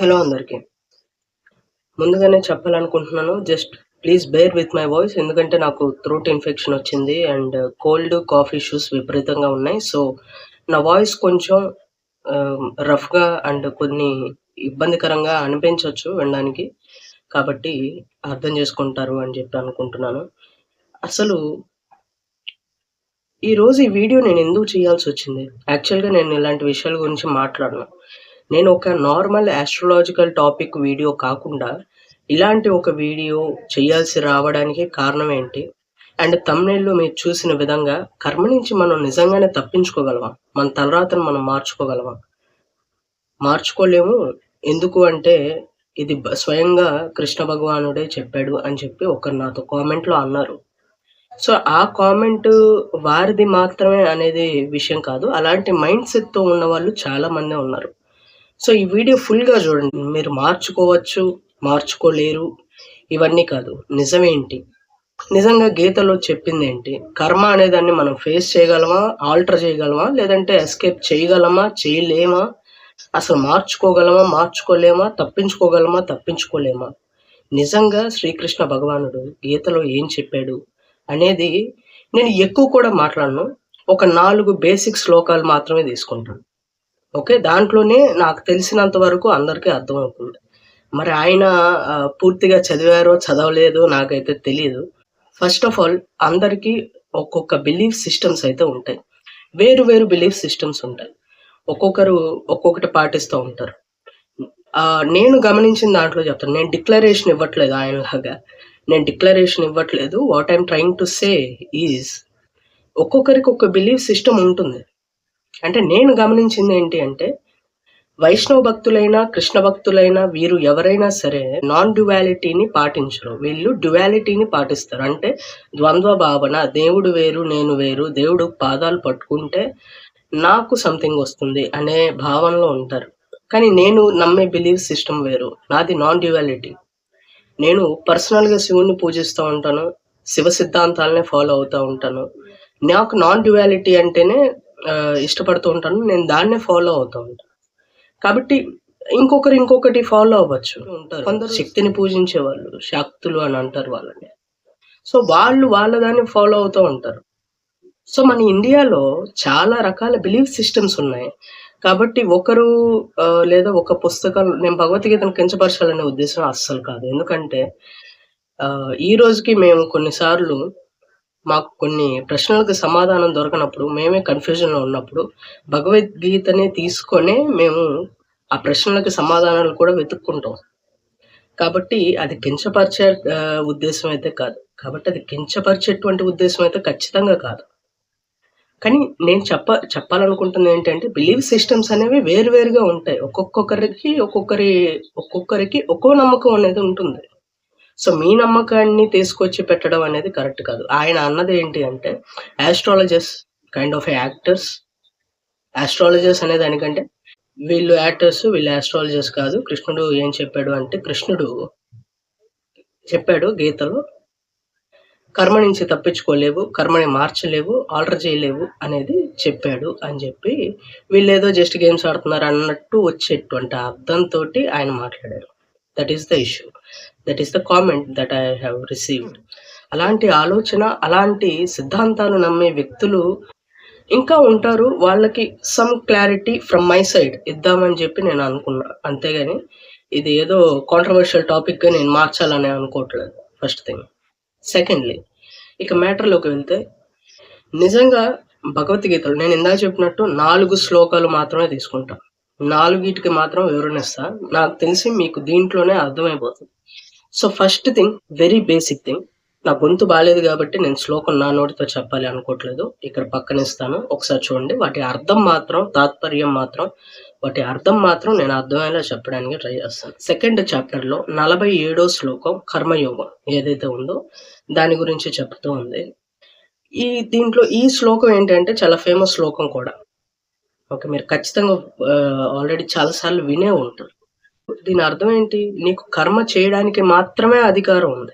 Hello అందరికి. ముందుగానే చెప్పాలనుకుంటున్నాను just please bear with my voice ఎందుకంటే నాకు థ్రోట్ ఇన్ఫెక్షన్ వచ్చింది అండ్ కోల్డ్ కాఫ్ ఇష్యూస్ విపరీతంగా ఉన్నాయి. సో నా వాయిస్ కొంచెం um, రఫ్గా అండ్ కొన్ని ఇబ్బందికరంగా అనిపించవచ్చు వినడానికి. కాబట్టి అర్థం చేసుకుంటారు అని చెప్పి అనుకుంటున్నాను. అసలు ఈరోజు ఈ వీడియో నేను ఎందుకు చేయాల్సి వచ్చింది? యాక్చువల్గా నేను ఇలాంటి విషయాల గురించి మాట్లాడను. నేను ఒక నార్మల్ ఆస్ట్రలాజికల్ టాపిక్ వీడియో కాకుండా ఇలాంటి ఒక వీడియో చేయాల్సి రావడానికి కారణం ఏంటి? అండ్ తమ్నేల్లో మీరు చూసిన విధంగా కర్మ నుంచి మనం నిజంగానే తప్పించుకోగలమా? మన తలరాతను మనం మార్చుకోగలమా? మార్చుకోలేము. ఎందుకు అంటే ఇది స్వయంగా కృష్ణ భగవానుడే చెప్పాడు అని చెప్పి ఒకరు నాతో కామెంట్లో అన్నారు. సో ఆ కామెంట్ వారిది మాత్రమే అనేది విషయం కాదు. అలాంటి మైండ్ సెట్తో ఉన్న వాళ్ళు చాలామంది ఉన్నారు. సో ఈ వీడియో ఫుల్గా చూడండి. మీరు మార్చుకోవచ్చు మార్చుకోలేరు. ఇవన్నీ కాదు. నిజమేంటి? నిజంగా గీతలో చెప్పింది ఏంటి కర్మ అనేదాన్ని మనం ఫేస్ చేయగలమా? ఆల్టర్ చేయగలమా? లేదంటే ఎస్కేప్ చేయగలమా? చేయలేమా? అసలు మార్చుకోగలమా? మార్చుకోలేమా? తప్పించుకోగలమా? తప్పించుకోలేమా? నిజంగా శ్రీకృష్ణ భగవానుడు గీతలో ఏం చెప్పాడు అనేది నేను ఎక్కువ కూడా మాట్లాడను. ఒక నాలుగు బేసిక్ శ్లోకాలు మాత్రమే తీసుకుంటాను. ఓకే దాంట్లోనే నాకు తెలిసినంత వరకు అందరికీ అర్థమవుతుంది. మరి ఆయన పూర్తిగా చదివారో చదవలేదో నాకైతే తెలియదు ఫస్ట్ ఆఫ్ ఆల్ అందరికీ ఒక్కొక్క బిలీఫ్ సిస్టమ్స్ అయితే ఉంటాయి. వేరు వేరు బిలీఫ్ సిస్టమ్స్ ఉంటాయి. ఒక్కొక్కరు ఒక్కొక్కటి పాటిస్తూ ఉంటారు. నేను గమనించిన దాంట్లో చెప్తాను. నేను డిక్లరేషన్ ఇవ్వట్లేదు ఆయనలాగా. నేను డిక్లరేషన్ ఇవ్వట్లేదు. What I'm trying to say is ఒక్కొక్కరికి ఒక బిలీఫ్ సిస్టమ్ ఉంటుంది. అంటే నేను గమనించింది ఏంటి అంటే వైష్ణవ భక్తులైనా కృష్ణ భక్తులైనా వీరు ఎవరైనా సరే నాన్ డ్యువాలిటీని పాటించరు. వీళ్ళు డ్యువాలిటీని పాటిస్తారు. అంటే ద్వంద్వ భావన దేవుడు వేరు నేను వేరు దేవుడు పాదాలు పట్టుకుంటే నాకు సంథింగ్ వస్తుంది అనే భావనలో ఉంటారు. కానీ నేను నమ్మే బిలీవ్ సిస్టమ్ వేరు. నాది నాన్ డ్యువాలిటీ నేను పర్సనల్గా శివుణ్ణి పూజిస్తూ ఉంటాను శివ సిద్ధాంతాలనే ఫాలో అవుతూ ఉంటాను. నాకు నాన్ డ్యువాలిటీ అంటేనే ఇష్టపడుతూ ఉంటాను. నేను దాన్నే ఫాలో అవుతూ ఉంటాను. కాబట్టి ఇంకొకరు ఇంకొకటి ఫాలో అవ్వచ్చు. ఉంటారు. కొందరు శక్తిని పూజించే వాళ్ళు శక్తులు అని అంటారు వాళ్ళని. సో వాళ్ళు వాళ్ళ దాన్ని ఫాలో అవుతూ ఉంటారు. సో మన ఇండియాలో చాలా రకాల బిలీఫ్ సిస్టమ్స్ ఉన్నాయి. కాబట్టి ఒకరు లేదా ఒక పుస్తకం నేను భగవద్గీతను కించపరచాలనే ఉద్దేశం అస్సలు కాదు. ఎందుకంటే ఆ, ఈ రోజుకి మేము కొన్నిసార్లు మాకు కొన్ని ప్రశ్నలకు సమాధానం దొరకనప్పుడు మేమే కన్ఫ్యూజన్లో ఉన్నప్పుడు భగవద్గీతనే తీసుకొని మేము ఆ ప్రశ్నలకు సమాధానాలు కూడా వెతుక్కుంటాం. కాబట్టి అది కించపరిచే ఉద్దేశం అయితే కాదు. కాబట్టి అది కించపరిచేటువంటి ఉద్దేశం అయితే ఖచ్చితంగా కాదు. కానీ నేను చెప్ప చెప్పాలనుకుంటుంది ఏంటంటే బిలీవ్ సిస్టమ్స్ అనేవి వేరువేరుగా ఉంటాయి. ఒక్కొక్కరికి ఒక్కొక్కరి ఒక్కొక్కరికి ఒక్కో నమ్మకం అనేది ఉంటుంది. సో మీ నమ్మకాన్ని తీసుకొచ్చి పెట్టడం అనేది కరెక్ట్ కాదు. ఆయన అన్నది ఏంటి అంటే astrologers kind of actors astrologers అనే దానికంటే వీళ్ళు యాక్టర్స్ వీళ్ళు యాస్ట్రాలజర్స్ కాదు. కృష్ణుడు ఏం చెప్పాడు అంటే కృష్ణుడు చెప్పాడు గీతలో కర్మ నుంచి తప్పించుకోలేవు కర్మని మార్చలేవు ఆల్టర్ చేయలేవు అనేది చెప్పాడు అని చెప్పి వీళ్ళు ఏదో జస్ట్ గేమ్స్ ఆడుతున్నారు అన్నట్టు వచ్చేటువంటి అర్థంతో ఆయన మాట్లాడారు. That is the issue that is the comment that I have received అలాంటి ఆలోచన అలాంటి సిద్ధాంతాలు నమ్మే వ్యక్తులు ఇంకా ఉంటారు. వాళ్ళకి some clarity from my side ఇద్దామని చెప్పి నేను అనుకున్నా. అంతేగాని ఇది ఏదో కాంట్రవర్షియల్ టాపిక్గా నేను మార్చాలని అనుకోవట్లేదు. ఫస్ట్ థింగ్ సెకండ్లీ ఇక మ్యాటర్లోకి వెళ్తే నిజంగా భగవద్గీతలో నేను ఇందాక చెప్పినట్టు నాలుగు శ్లోకాలు మాత్రమే తీసుకుంటాను నాలుగిటికి మాత్రం వివరణ ఇస్తా. నాకు తెలిసి మీకు దీంట్లోనే అర్థమైపోతుంది. So first thing very basic thing నా గొంతు బాగాలేదు కాబట్టి నేను శ్లోకం నా నోటితో చెప్పాలి అనుకోవట్లేదు. ఇక్కడ పక్కన ఇస్తాను. ఒకసారి చూడండి. వాటి అర్థం మాత్రం తాత్పర్యం మాత్రం వాటి అర్థం మాత్రం నేను అర్థమయ్యేలా చెప్పడానికి ట్రై చేస్తాను. సెకండ్ చాప్టర్లో నలభై ఏడో శ్లోకం కర్మయోగం ఏదైతే ఉందో దాని గురించి చెప్తూ ఉంది. ఈ దీంట్లో ఈ శ్లోకం ఏంటంటే చాలా ఫేమస్ శ్లోకం కూడా. ఓకే మీరు ఖచ్చితంగా ఆల్రెడీ చాలా సార్లు వినే ఉంటారు. దీని అర్థం ఏంటి? నీకు కర్మ చేయడానికి మాత్రమే అధికారం ఉంది.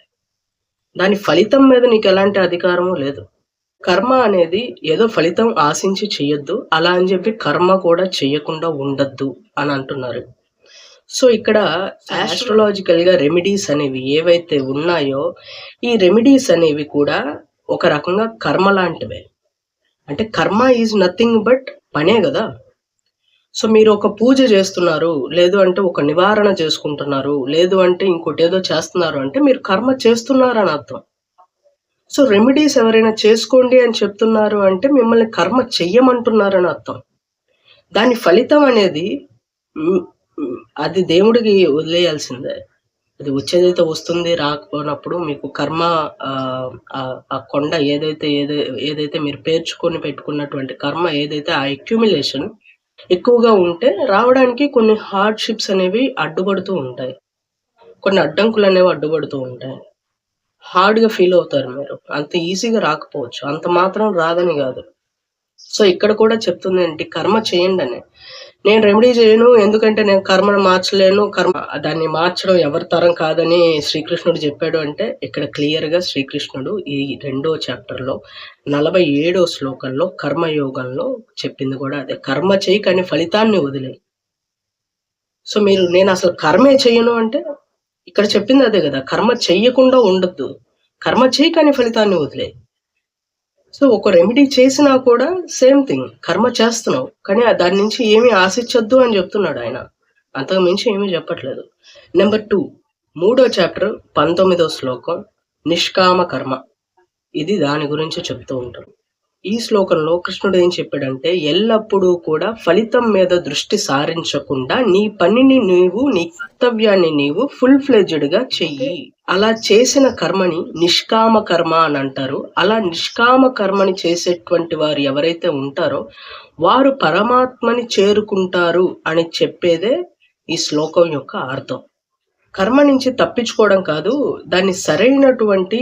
దాని ఫలితం మీద నీకు ఎలాంటి అధికారము లేదు. కర్మ అనేది ఏదో ఫలితం ఆశించి చెయ్యొద్దు అలా అని చెప్పి కర్మ కూడా చేయకుండా ఉండద్దు అని అంటున్నారు. సో ఇక్కడ ఆస్ట్రలాజికల్గా రెమెడీస్ అనేవి ఏవైతే ఉన్నాయో ఈ రెమెడీస్ అనేవి కూడా ఒక రకంగా కర్మ లాంటివే. అంటే కర్మ ఈజ్ నథింగ్ బట్ పనే కదా? సో మీరు ఒక పూజ చేస్తున్నారు లేదు అంటే ఒక నివారణ చేసుకుంటున్నారు లేదు అంటే ఇంకోటి ఏదో చేస్తున్నారు అంటే మీరు కర్మ చేస్తున్నారు అని అర్థం. సో రెమెడీస్ ఎవరైనా చేసుకోండి అని చెప్తున్నారు అంటే మిమ్మల్ని కర్మ చెయ్యమంటున్నారని అర్థం. దాని ఫలితం అనేది అది దేవుడికి వదిలేయాల్సిందే. అది వచ్చేదైతే వస్తుంది రాకపోయినప్పుడు మీకు కర్మ ఆ, కొండ ఏదైతే ఏదైతే మీరు పేర్చుకొని పెట్టుకున్నటువంటి కర్మ ఏదైతే ఆ అక్యుమిలేషన్ ఎక్కువగా ఉంటే రావడానికి కొన్ని హార్డ్షిప్స్ అనేవి అడ్డుపడుతూ ఉంటాయి. కొన్ని అడ్డంకులు అనేవి అడ్డుపడుతూ ఉంటాయి. హార్డ్గా ఫీల్ అవుతారు మీరు. అంత ఈజీగా రాకపోవచ్చు. అంత మాత్రం రాదని కాదు. సో ఇక్కడ కూడా చెప్తుంది ఏంటి? కర్మ చేయండి అని. నేను రెమెడీ చేయను ఎందుకంటే నేను కర్మను మార్చలేను. కర్మ దాన్ని మార్చడం ఎవరి తరం కాదని శ్రీకృష్ణుడు చెప్పాడు అంటే ఇక్కడ క్లియర్గా శ్రీకృష్ణుడు ఈ రెండో చాప్టర్లో నలభై ఏడో శ్లోకంలో కర్మయోగంలో చెప్పింది కూడా అదే. కర్మ చేయి కానీ ఫలితాన్ని వదిలే. సో మీరు నేను అసలు కర్మే చేయను అంటే ఇక్కడ చెప్పింది అదే కదా. కర్మ చెయ్యకుండా ఉండొద్దు. కర్మ చేయి కానీ ఫలితాన్ని వదిలే. సో ఒక రెమెడీ చేసినా కూడా సేమ్ థింగ్ కర్మ చేస్తున్నావు. కానీ దాని నుంచి ఏమీ ఆశించొద్దు అని చెప్తున్నాడు ఆయన. అంతకు మించి ఏమీ చెప్పట్లేదు. నెంబర్ టూ మూడో చాప్టర్ పంతొమ్మిదో శ్లోకం నిష్కామ కర్మ. ఇది దాని గురించి చెప్తూ ఉంటారు ఈ శ్లోకంలో కృష్ణుడు ఏం చెప్పాడంటే ఎల్లప్పుడూ కూడా ఫలితం మీద దృష్టి సారించకుండా నీ పనిని నీవు నీ కర్తవ్యాన్ని నీవు ఫుల్ ఫ్లెజ్డ్గా చెయ్యి. అలా చేసిన కర్మని నిష్కామ కర్మ అని అంటారు. అలా నిష్కామ కర్మని చేసేటువంటి వారు ఎవరైతే ఉంటారో వారు పరమాత్మని చేరుకుంటారు అని చెప్పేదే ఈ శ్లోకం యొక్క అర్థం. కర్మ నుంచి తప్పించుకోవడం కాదు దాన్ని సరైనటువంటి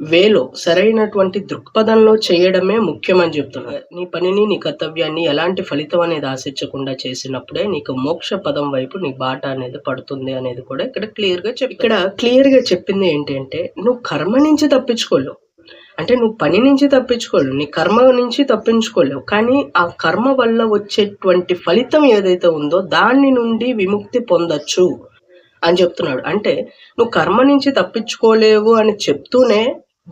వేలో సరైనటువంటి దృక్పథంలో చేయడమే ముఖ్యమని చెప్తున్నారు. నీ పనిని నీ కర్తవ్యాన్ని ఎలాంటి ఫలితం అనేది ఆశించకుండా చేసినప్పుడే నీకు మోక్ష పదం వైపు నీ బాట అనేది పడుతుంది అనేది కూడా ఇక్కడ క్లియర్గా చెప్ ఇక్కడ క్లియర్గా చెప్పింది ఏంటంటే నువ్వు కర్మ నుంచి తప్పించుకోలేవు. అంటే నువ్వు పని నుంచి తప్పించుకోలేవు నీ కర్మ నుంచి తప్పించుకోలేవు. కానీ ఆ కర్మ వల్ల వచ్చేటువంటి ఫలితం ఏదైతే ఉందో దాని నుండి విముక్తి పొందొచ్చు అని చెప్తున్నాడు. అంటే నువ్వు కర్మ నుంచి తప్పించుకోలేవు అని చెప్తూనే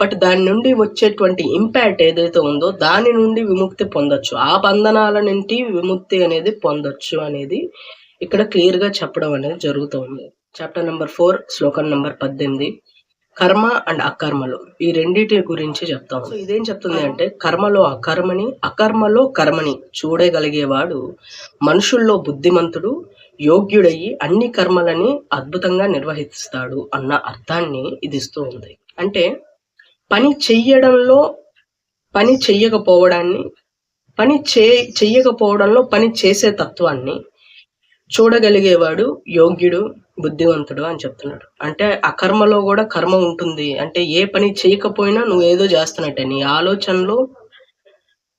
బట్ దాని నుండి వచ్చేటువంటి ఇంపాక్ట్ ఏదైతే ఉందో దాని నుండి విముక్తి పొందొచ్చు. ఆ బంధనాల నుండి విముక్తి అనేది పొందొచ్చు అనేది ఇక్కడ క్లియర్గా చెప్పడం అనేది జరుగుతుంది చాప్టర్ నెంబర్ ఫోర్ శ్లోకం నెంబర్ పద్దెనిమిది. కర్మ అండ్ అకర్మలు. ఈ రెండింటి గురించి చెప్తాం. సో ఇదేం చెప్తుంది అంటే కర్మలో అకర్మని అకర్మలో కర్మని చూడగలిగేవాడు మనుషుల్లో బుద్ధిమంతుడు యోగ్యుడయ్యి అన్ని కర్మలని అద్భుతంగా నిర్వహిస్తాడు అన్న అర్థాన్ని ఇది ఇస్తూ ఉంది. అంటే పని చెయ్యడంలో పని చెయ్యకపోవడాన్ని పని చే చెయ్యకపోవడంలో పని చేసే తత్వాన్ని చూడగలిగేవాడు యోగ్యుడు బుద్ధివంతుడు అని చెప్తున్నాడు. అంటే అకర్మలో కూడా కర్మ ఉంటుంది. అంటే ఏ పని చేయకపోయినా నువ్వు ఏదో చేస్తున్నట్టే. నీ ఆలోచనలు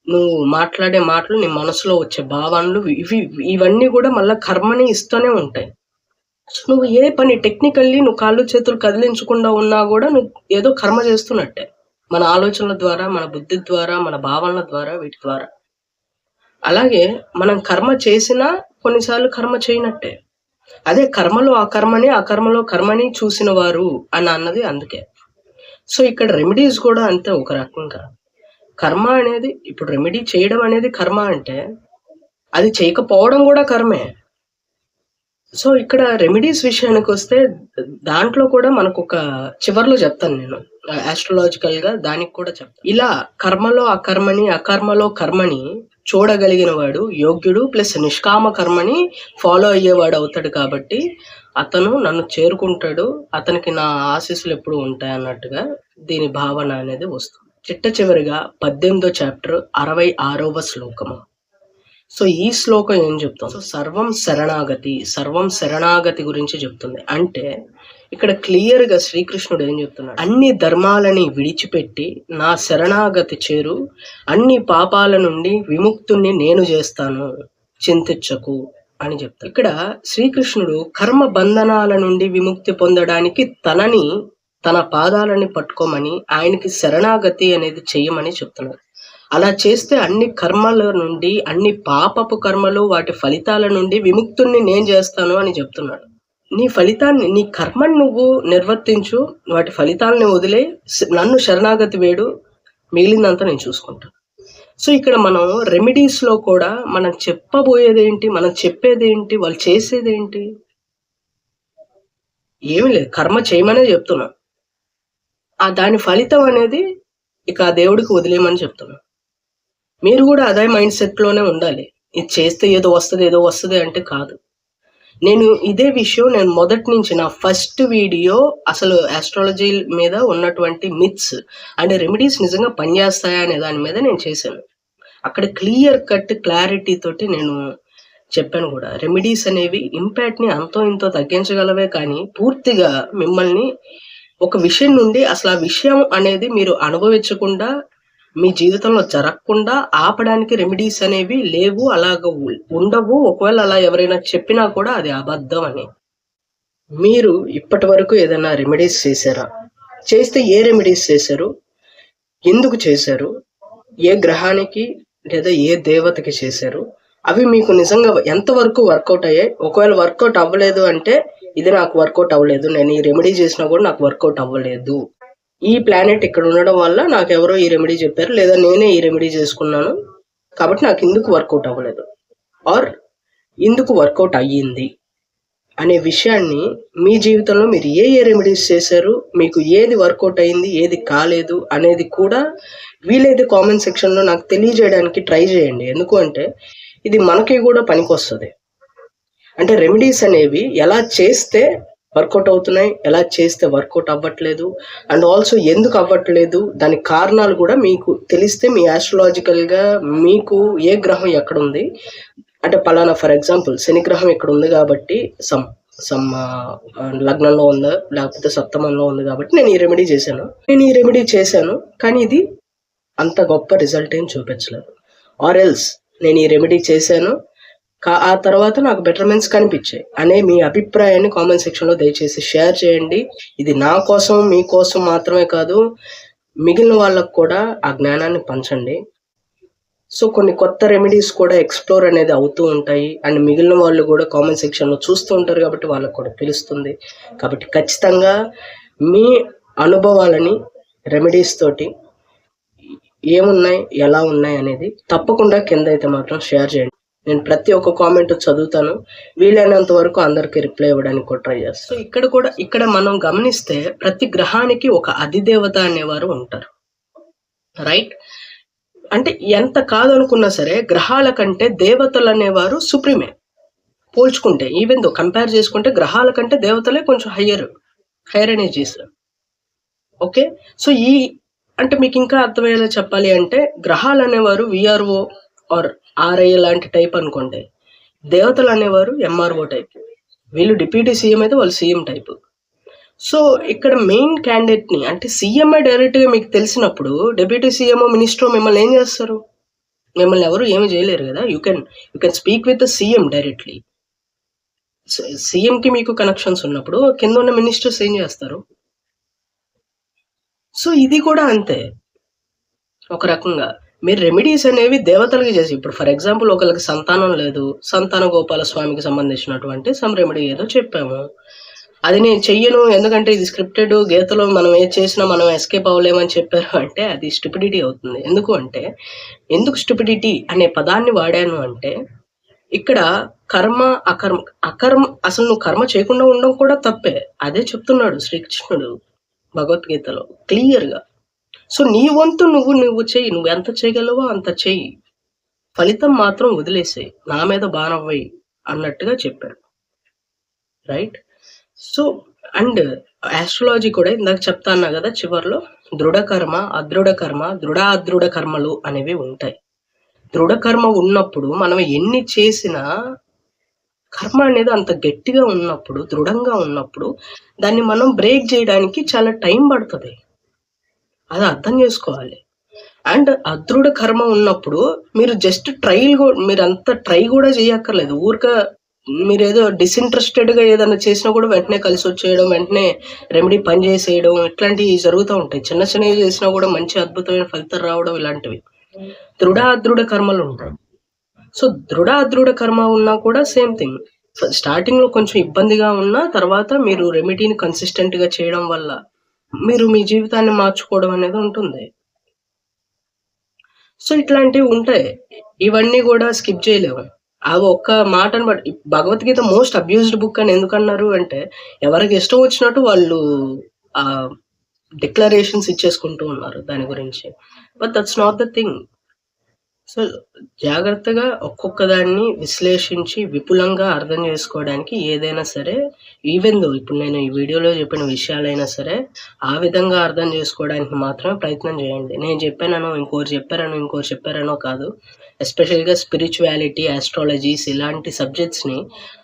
నువ్వు మాట్లాడే మాటలు నీ మనసులో వచ్చే భావనలు ఇవి ఇవన్నీ కూడా మళ్ళీ కర్మని ఇస్తూనే ఉంటాయి. నువ్వు ఏ పని టెక్నికల్లీ నువ్వు కాళ్ళు చేతులు కదిలించకుండా ఉన్నా కూడా నువ్వు ఏదో కర్మ చేస్తున్నట్టే. మన ఆలోచనల ద్వారా మన బుద్ధి ద్వారా మన భావనల ద్వారా వీటి ద్వారా. అలాగే మనం కర్మ చేసినా కొన్నిసార్లు కర్మ చేయనట్టే. అదే కర్మలో ఆ కర్మని ఆ కర్మలో కర్మని చూసిన వారు అని అన్నది అందుకే. సో ఇక్కడ రెమెడీస్ కూడా అంతే ఒక రకంగా. కర్మ అనేది ఇప్పుడు రెమెడీ చేయడం అనేది కర్మ అంటే అది చేయకపోవడం కూడా కర్మే. సో ఇక్కడ రెమెడీస్ విషయానికి వస్తే దాంట్లో కూడా మనకు ఒక చివర్లో చెప్తాను నేను. ఆస్ట్రలాజికల్గా దానికి కూడా చెప్తాను. ఇలా కర్మలో అకర్మని అకర్మలో కర్మని చూడగలిగిన వాడు యోగ్యుడు ప్లస్ నిష్కామ కర్మని ఫాలో అయ్యేవాడు అవుతాడు కాబట్టి అతను నన్ను చేరుకుంటాడు. అతనికి నా ఆశీస్సులు ఎప్పుడు ఉంటాయి అన్నట్టుగా దీని భావన అనేది వస్తుంది. చిట్ట చివరిగా పద్దెనిమిదో చాప్టర్ అరవై ఆరవ శ్లోకము. సో ఈ శ్లోకం ఏం చెప్తుంది? సో సర్వం శరణాగతి సర్వం శరణాగతి గురించి చెప్తుంది. అంటే ఇక్కడ క్లియర్గా శ్రీకృష్ణుడు ఏం చెప్తున్నాడు? అన్ని ధర్మాలని విడిచిపెట్టి నా శరణాగతి చేరు అన్ని పాపాల నుండి విముక్తుణ్ణి నేను చేస్తాను చింతించకు అని చెప్తాడు. ఇక్కడ శ్రీకృష్ణుడు కర్మ బంధనాల నుండి విముక్తి పొందడానికి తనని తన పాదాలని పట్టుకోమని ఆయనకి శరణాగతి అనేది చెయ్యమని చెప్తున్నాడు. అలా చేస్తే అన్ని కర్మల నుండి అన్ని పాపపు కర్మలు వాటి ఫలితాల నుండి విముక్తుణ్ణి నేను చేస్తాను అని చెప్తున్నాడు. నీ ఫలితాన్ని నీ కర్మని నువ్వు నిర్వర్తించు వాటి ఫలితాలని వదిలే నన్ను శరణాగతి వేడు మిగిలిందంతా నేను చూసుకుంటాను సో ఇక్కడ మనం రెమెడీస్లో కూడా మనం చెప్పబోయేది ఏంటి మనం చెప్పేది ఏంటి వాళ్ళు చేసేది ఏంటి లేదు. కర్మ చేయమనే చెప్తున్నా. ఆ దాని ఫలితం అనేది ఇక ఆ దేవుడికి వదిలేయమని చెప్తున్నా. మీరు కూడా అదే మైండ్ సెట్లోనే ఉండాలి. ఇది చేస్తే ఏదో వస్తుంది ఏదో వస్తుంది అంటే కాదు. నేను ఇదే విషయం నేను మొదటి నుంచి నా ఫస్ట్ వీడియో అసలు ఆస్ట్రాలజీ మీద ఉన్నటువంటి మిత్స్ అండ్ రెమెడీస్ నిజంగా పనిచేస్తాయా అనే దాని మీద నేను చేశాను. అక్కడ క్లియర్ కట్ క్లారిటీ తోటి నేను చెప్పాను కూడా. రెమెడీస్ అనేవి ఇంపాక్ట్ని అంతో ఇంతో తగ్గించగలవే కానీ పూర్తిగా మిమ్మల్ని ఒక విషయం నుండి అసలు ఆ విషయం అనేది మీరు అనుభవించకుండా మీ జీవితంలో జరగకుండా ఆపడానికి రెమెడీస్ అనేవి లేవు అలాగ ఉండవు. ఒకవేళ అలా ఎవరైనా చెప్పినా కూడా అది అబద్ధం అని. మీరు ఇప్పటి వరకు ఏదైనా రెమెడీస్ చేశారా? చేస్తే ఏ రెమెడీస్ చేశారు? ఎందుకు చేశారు? ఏ గ్రహానికి లేదా ఏ దేవతకి చేశారు? అవి మీకు నిజంగా ఎంతవరకు వర్కౌట్ అయ్యాయి? ఒకవేళ వర్కౌట్ అవ్వలేదు అంటే ఇది నాకు వర్కౌట్ అవ్వలేదు. నేను ఈ రెమెడీ చేసినా కూడా నాకు వర్కౌట్ అవ్వలేదు. ఈ ప్లానెట్ ఇక్కడ ఉండడం వల్ల నాకు ఎవరో ఈ రెమెడీ చెప్పారు లేదా నేనే ఈ రెమెడీ చేసుకున్నాను. కాబట్టి నాకు ఇందుకు వర్కౌట్ అవ్వలేదు. ఆర్ ఇందుకు వర్కౌట్ అయ్యింది అనే విషయాన్ని మీ జీవితంలో మీరు ఏ ఏ రెమెడీస్ చేశారు మీకు ఏది వర్కౌట్ అయింది ఏది కాలేదు అనేది కూడా వీలైతే కామెంట్ సెక్షన్లో నాకు తెలియజేయడానికి ట్రై చేయండి. ఎందుకు అంటే ఇది మనకి కూడా పనికొస్తుంది. అంటే రెమెడీస్ అనేవి ఎలా చేస్తే వర్కౌట్ అవుతున్నాయి. ఎలా చేస్తే వర్కౌట్ అవ్వట్లేదు? అండ్ ఆల్సో ఎందుకు అవ్వట్లేదు? దాని కారణాలు కూడా మీకు తెలిస్తే మీ యాస్ట్రలాజికల్గా మీకు ఏ గ్రహం ఎక్కడ ఉంది అంటే పలానా ఫర్ ఎగ్జాంపుల్ శని గ్రహం ఇక్కడ ఉంది కాబట్టి సమ్ సమ్ లగ్నంలో ఉందా? లేకపోతే సప్తమంలో ఉంది కాబట్టి నేను ఈ రెమెడీ చేశాను. నేను ఈ రెమెడీ చేశాను కానీ ఇది అంత గొప్ప రిజల్ట్ ఏం చూపించలేదు. ఆర్ ఎల్స్ నేను ఈ రెమెడీ చేశాను ఆ తర్వాత నాకు బెటర్మెంట్స్ కనిపించాయి. అనే మీ అభిప్రాయాన్ని కామెంట్ సెక్షన్లో దయచేసి షేర్ చేయండి. ఇది నా కోసం మీకోసం మాత్రమే కాదు మిగిలిన వాళ్ళకు కూడా ఆ జ్ఞానాన్ని పంచండి. సో కొన్ని కొత్త రెమెడీస్ కూడా ఎక్స్ప్లోర్ అనేది అవుతూ ఉంటాయి. అండ్ మిగిలిన వాళ్ళు కూడా కామెంట్ సెక్షన్లో చూస్తూ ఉంటారు కాబట్టి వాళ్ళకు కూడా తెలుస్తుంది. కాబట్టి ఖచ్చితంగా మీ అనుభవాలని రెమెడీస్ తోటి ఏమున్నాయి ఎలా ఉన్నాయి అనేది తప్పకుండా కింద అయితే మాత్రం షేర్ చేయండి. నేను ప్రతి ఒక్క కామెంట్ చదువుతాను. వీలైనంత వరకు అందరికి రిప్లై ఇవ్వడానికి కూడా ట్రై చేస్తాను. సో ఇక్కడ కూడా ఇక్కడ మనం గమనిస్తే ప్రతి గ్రహానికి ఒక అధిదేవత అనేవారు ఉంటారు. రైట్ అంటే ఎంత కాదనుకున్నా సరే గ్రహాల కంటే దేవతలు అనేవారు సుప్రీమే. పోల్చుకుంటే ఈవెన్ దో కంపేర్ చేసుకుంటే గ్రహాల కంటే దేవతలే కొంచెం higher higher energies okay so ఈ అంటే మీకు ఇంకా అర్థమయ్యేలా చెప్పాలి అంటే గ్రహాలు అనేవారు విఆర్ఓ ఆర్ ఆర్ఐ లాంటి టైప్ అనుకోండి. దేవతలు అనేవారు ఎంఆర్ఓ టైప్ వీళ్ళు డిప్యూటీ సీఎం అయితే వాళ్ళు సీఎం టైప్ సో ఇక్కడ మెయిన్ క్యాండిడేట్ని అంటే సీఎంఏ డైరెక్ట్గా మీకు తెలిసినప్పుడు డిప్యూటీ సీఎం మినిస్టర్ మిమ్మల్ని ఏం చేస్తారు? మిమ్మల్ని ఎవరు ఏమి చేయలేరు కదా. You can you can speak with the CM directly సీఎంకి మీకు కనెక్షన్స్ ఉన్నప్పుడు కింద ఉన్న మినిస్టర్స్ ఏం చేస్తారు? సో ఇది కూడా అంతే. ఒక రకంగా. మీరు రెమెడీస్ అనేవి దేవతలకి చేసి ఇప్పుడు ఫర్ ఎగ్జాంపుల్ ఒకరికి సంతానం లేదు సంతాన గోపాల స్వామికి సంబంధించినటువంటి సమ్ రెమెడీ ఏదో చెప్పాము. అది నేను చెయ్యను ఎందుకంటే ఇది స్క్రిప్టెడ్ గీతలో మనం ఏది చేసినా మనం ఎస్కేప్ అవ్వలేమని చెప్పారు అంటే అది స్టూపిడిటీ అవుతుంది. ఎందుకు అంటే ఎందుకు స్టూపిడిటీ అనే పదాన్ని వాడాను అంటే ఇక్కడ కర్మ అకర్మ అకర్మ అసలు నువ్వు కర్మ చేయకుండా ఉండడం కూడా తప్పే. అదే చెప్తున్నాడు శ్రీకృష్ణుడు భగవద్గీతలో క్లియర్గా. సో నీ వంతు నువ్వు నువ్వు చెయ్యి. నువ్వు ఎంత చేయగలవో అంత చెయ్యి. ఫలితం మాత్రం వదిలేసేయి. నా మీద బాణవ్వయి అన్నట్టుగా చెప్పాడు రైట్? సో అండ్ ఆస్ట్రాలజీ కూడా ఇందాక చెప్తా అన్నా కదా చివర్లో దృఢ కర్మ అదృఢ కర్మ దృఢ అదృఢ కర్మలు అనేవి ఉంటాయి. దృఢ కర్మ ఉన్నప్పుడు మనం ఎన్ని చేసినా కర్మ అనేది అంత గట్టిగా ఉన్నప్పుడు దృఢంగా ఉన్నప్పుడు దాన్ని మనం బ్రేక్ చేయడానికి చాలా టైం పడుతుంది. అది అర్థం చేసుకోవాలి. అండ్ అదృఢ కర్మ ఉన్నప్పుడు మీరు జస్ట్ ట్రైల్ మీరు అంత ట్రై కూడా చేయక్కర్లేదు. ఊరిక మీరు ఏదో డిసింట్రెస్టెడ్గా ఏదైనా చేసినా కూడా వెంటనే కలిసి వచ్చేయడం వెంటనే రెమెడీ పని చేసేయడం ఇట్లాంటివి జరుగుతూ ఉంటాయి. చిన్న చిన్నవి చేసినా కూడా మంచి అద్భుతమైన ఫలితాలు రావడం ఇలాంటివి. దృఢ అదృఢ కర్మలు ఉంటాయి. సో దృఢ అదృఢ కర్మ ఉన్నా కూడా సేమ్ థింగ్ స్టార్టింగ్లో కొంచెం ఇబ్బందిగా ఉన్నా తర్వాత మీరు రెమెడీని కన్సిస్టెంట్గా చేయడం వల్ల మీరు మీ జీవితాన్ని మార్చుకోవడం అనేది ఉంటుంది. సో ఇట్లాంటివి ఉంటాయి ఇవన్నీ కూడా స్కిప్ చేయలేము. అవి ఒక్క మాటను బట్టి భగవద్గీత మోస్ట్ అబ్యూజ్డ్ బుక్ అని ఎందుకన్నారు అంటే ఎవరికి ఇష్టం వచ్చినట్టు వాళ్ళు ఆ డిక్లరేషన్స్ ఇచ్చేసుకుంటూ ఉన్నారు దాని గురించి. But that's not the thing. So జాగ్రత్తగా ఒక్కొక్క దాన్ని విశ్లేషించి విపులంగా అర్థం చేసుకోవడానికి ఏదైనా సరే ఈవెన్ దో ఇప్పుడు నేను ఈ వీడియోలో చెప్పిన విషయాలైనా సరే ఆ విధంగా అర్థం చేసుకోవడానికి మాత్రమే ప్రయత్నం చేయండి. నేను చెప్పానో ఇంకోరు చెప్పారనో ఇంకోరు చెప్పారనో కాదు. ఎస్పెషల్గా స్పిరిచువాలిటీ ఆస్ట్రాలజీస్ ఇలాంటి సబ్జెక్ట్స్ని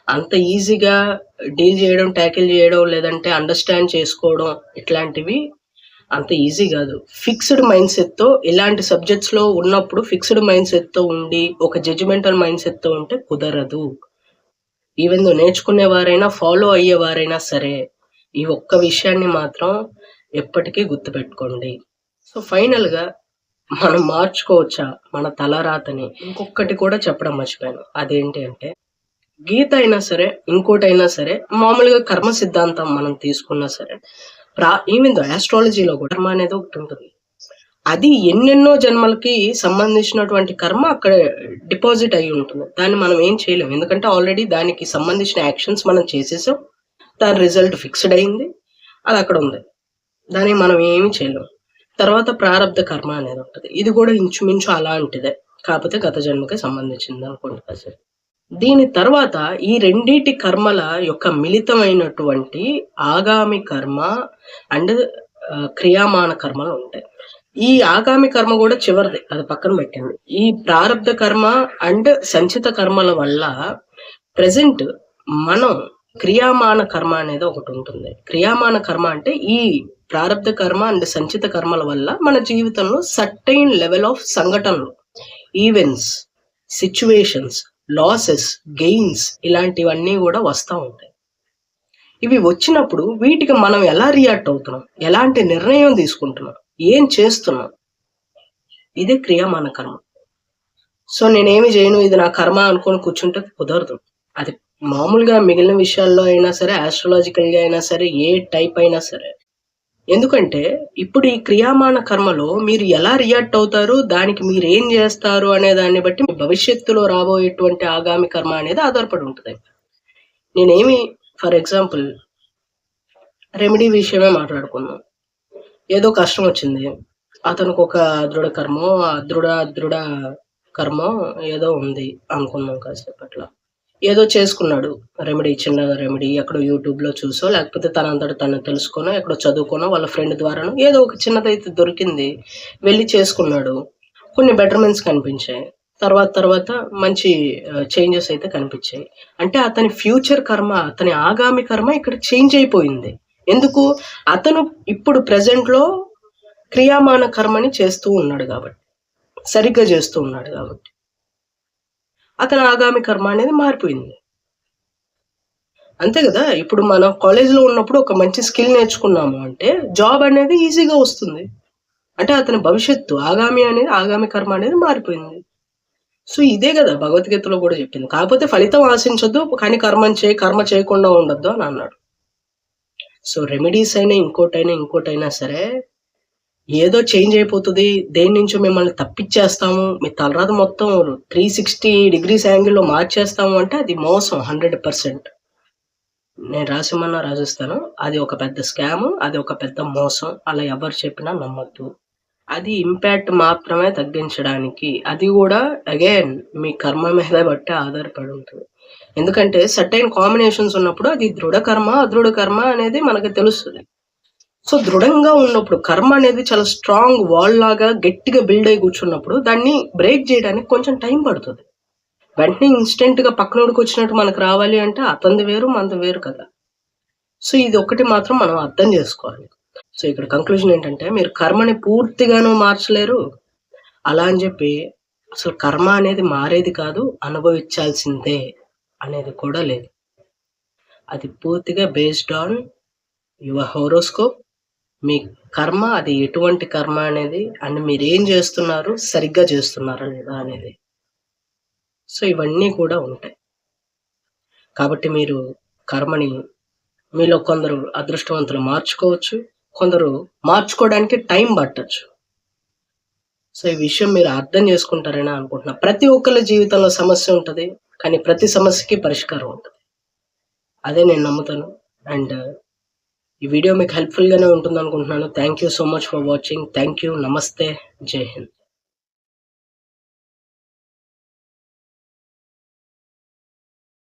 అంత ఈజీగా డీల్ చేయడం ట్యాకిల్ చేయడం లేదంటే అండర్స్టాండ్ చేసుకోవడం ఇట్లాంటివి అంత ఈజీ కాదు. ఫిక్స్డ్ మైండ్ సెట్తో ఇలాంటి సబ్జెక్ట్స్లో ఉన్నప్పుడు ఫిక్స్డ్ మైండ్ సెట్తో ఉండి ఒక జడ్జిమెంటల్ మైండ్ సెట్తో ఉంటే కుదరదు. ఈవెన్ దో నేర్చుకునేవారైనా ఫాలో అయ్యేవారైనా సరే ఈ ఒక్క విషయాన్ని మాత్రం ఎప్పటికీ గుర్తుపెట్టుకోండి. సో ఫైనల్గా మనం మార్చుకోవచ్చా? మన తలరాతని. ఇంకొకటి కూడా చెప్పడం మర్చిపోయాను. అదేంటి అంటే గీత అయినా సరే ఇంకోటైనా సరే మామూలుగా కర్మ సిద్ధాంతం మనం తీసుకున్నా సరే ప్రా ఈవెన్ ఆస్ట్రాలజీలో కూడా కర్మ అనేది ఒకటి ఉంటుంది. అది ఎన్నెన్నో జన్మలకి సంబంధించినటువంటి కర్మ అక్కడ డిపాజిట్ అయి ఉంటుంది. దాన్ని మనం ఏం చేయలేం. ఎందుకంటే ఆల్రెడీ దానికి సంబంధించిన యాక్షన్స్ మనం చేసేసాం. దాని రిజల్ట్ ఫిక్స్డ్ అయింది. అది అక్కడ ఉంది. దాన్ని మనం ఏమి చేయలేం. తర్వాత ప్రారంధ కర్మ అనేది ఉంటుంది. ఇది కూడా ఇంచుమించు అలాంటిదే. కాకపోతే గత జన్మకి సంబంధించింది అనుకుంటా సరే. దీని తర్వాత ఈ రెండిటి కర్మల యొక్క మిళితమైనటువంటి ఆగామి కర్మ అండ్ క్రియామాన కర్మలు ఉంటాయి. ఈ ఆగామి కర్మ కూడా చివరిది అది పక్కన పెట్టింది. ఈ ప్రారంధ కర్మ అండ్ సంచిత కర్మల వల్ల ప్రజెంట్ మనం క్రియామాన కర్మ అనేది ఒకటి ఉంటుంది. క్రియామాన కర్మ అంటే ఈ ప్రారంధ కర్మ అండ్ సంచిత కర్మల వల్ల మన జీవితంలో సర్టైన్ లెవెల్ ఆఫ్ సంఘటనలు ఈవెంట్స్ సిచ్యువేషన్స్ లాసెస్ గెయిన్స్ ఇలాంటివన్నీ కూడా వస్తూ ఉంటాయి. ఇవి వచ్చినప్పుడు వీటికి మనం ఎలా రియాక్ట్ అవుతున్నాం? ఎలాంటి నిర్ణయం తీసుకుంటున్నాం? ఏం చేస్తున్నాం? ఇదే మన కర్మ. సో నేనేమి చేయను ఇది నా కర్మ అనుకొని కూర్చుంటే కుదరదు. అది మామూలుగా మిగిలిన విషయాల్లో అయినా సరే ఆస్ట్రాలజికల్గా అయినా సరే ఏ టైప్ అయినా సరే ఎందుకంటే ఇప్పుడు ఈ క్రియామాన కర్మలో మీరు ఎలా రియాక్ట్ అవుతారు దానికి మీరు ఏం చేస్తారు అనే దాన్ని బట్టి భవిష్యత్తులో రాబోయేటువంటి ఆగామి కర్మ అనేది ఆధారపడి ఉంటుంది. నేనేమి ఫర్ ఎగ్జాంపుల్ రెమెడీ విషయమే మాట్లాడుకున్నాం ఏదో కష్టం వచ్చింది. అతనికి ఒక దృఢ కర్మో దృఢ దృఢ కర్మో ఏదో ఉంది అనుకున్నాం కాసేపట్లో. ఏదో చేసుకున్నాడు. రెమెడీ చిన్న రెమెడీ ఎక్కడో యూట్యూబ్లో చూసో లేకపోతే తనంతట తను తెలుసుకోనో ఎక్కడో చదువుకోనో వాళ్ళ ఫ్రెండ్ ద్వారానో ఏదో ఒక చిన్నదైతే దొరికింది. వెళ్ళి చేసుకున్నాడు. కొన్ని బెటర్మెంట్స్ కనిపించాయి. తర్వాత తర్వాత మంచి చేంజెస్ అయితే కనిపించాయి. అంటే అతని ఫ్యూచర్ కర్మ అతని ఆగామి కర్మ ఇక్కడ చేంజ్ అయిపోయింది. ఎందుకు? అతను ఇప్పుడు ప్రజెంట్లో లో క్రియామాన కర్మని చేస్తూ ఉన్నాడు కాబట్టి. సరిగ్గా చేస్తూ ఉన్నాడు కాబట్టి. అతని ఆగామి కర్మ అనేది మారిపోయింది. అంతే కదా? ఇప్పుడు మనం కాలేజీలో ఉన్నప్పుడు ఒక మంచి స్కిల్ నేర్చుకున్నాము అంటే జాబ్ అనేది ఈజీగా వస్తుంది. అంటే అతని భవిష్యత్తు ఆగామి అనేది ఆగామి కర్మ అనేది మారిపోయింది. సో ఇదే కదా భగవద్గీతలో కూడా చెప్పింది. కాకపోతే ఫలితం ఆశించొద్దు కానీ కర్మం చేయి కర్మ చేయకుండా ఉండొద్దు అని అన్నాడు. సో రెమెడీస్ అయినా ఇంకోటైనా ఇంకోటైనా సరే ఏదో చేంజ్ అయిపోతుంది దేని నుంచో మిమ్మల్ని తప్పించేస్తాము మీ తలరాత మొత్తం త్రీ సిక్స్టీ డిగ్రీస్ యాంగిల్లో మార్చేస్తాము అంటే అది మోసం హండ్రెడ్ పర్సెంట్ నేను రాసిమన్నా రాసిస్తాను అది ఒక పెద్ద స్కామ్ అది ఒక పెద్ద మోసం అలా ఎవరు చెప్పినా నమ్మద్దు. అది ఇంపాక్ట్ మాత్రమే తగ్గించడానికి అది కూడా అగైన్ మీ కర్మ మీద బట్టి ఆధారపడి ఉంటుంది. ఎందుకంటే సర్టైన్ కాంబినేషన్స్ ఉన్నప్పుడు అది దృఢ కర్మ అదృఢ కర్మ అనేది మనకు తెలుస్తుంది. సో దృఢంగా ఉన్నప్పుడు కర్మ అనేది చాలా స్ట్రాంగ్ వాల్ లాగా గట్టిగా బిల్డ్ అయి కూర్చున్నప్పుడు దాన్ని బ్రేక్ చేయడానికి కొంచెం టైం పడుతుంది. వెంటనే ఇన్స్టెంట్గా పక్కనోడికి వచ్చినట్టు మనకు రావాలి అంటే అతంది వేరు మనది వేరు కదా. సో ఇది ఒకటి మాత్రం మనం అర్థం చేసుకోవాలి. సో ఇక్కడ కంక్లూజన్ ఏంటంటే మీరు కర్మని పూర్తిగాను మార్చలేరు. అలా అని చెప్పి అసలు కర్మ అనేది మారేది కాదు అనుభవించాల్సిందే అనేది కూడా లేదు. అది పూర్తిగా బేస్డ్ ఆన్ యువర్ హోరోస్కోప్ మీ కర్మ అది ఎటువంటి కర్మ అనేది అండ్ మీరేం చేస్తున్నారు సరిగ్గా చేస్తున్నారా లేదా అనేది. సో ఇవన్నీ కూడా ఉంటాయి. కాబట్టి మీరు కర్మని మీలో కొందరు అదృష్టవంతులు మార్చుకోవచ్చు కొందరు మార్చుకోవడానికి టైం పట్టచ్చు. సో ఈ విషయం మీరు అర్థం చేసుకుంటారని అనుకుంటున్నా. ప్రతి ఒక్కరి జీవితంలో సమస్య ఉంటుంది కానీ ప్రతి సమస్యకి పరిష్కారం ఉంటుంది. అదే నేను నమ్ముతాను. అండ్ ఈ వీడియో మీకు హెల్ప్ఫుల్గానే ఉంటుంది అనుకుంటున్నాను thank you so much for watching thank you నమస్తే జై హింద్